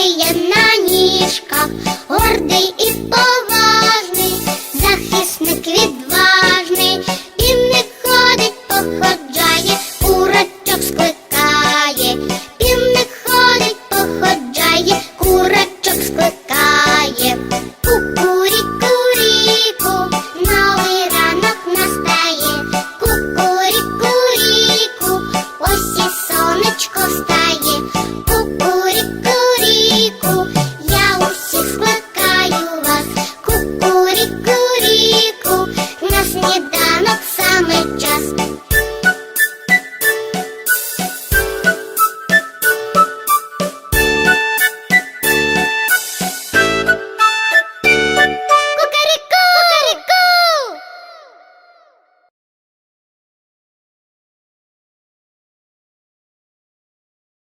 є на ніжках, гордий і Adiós.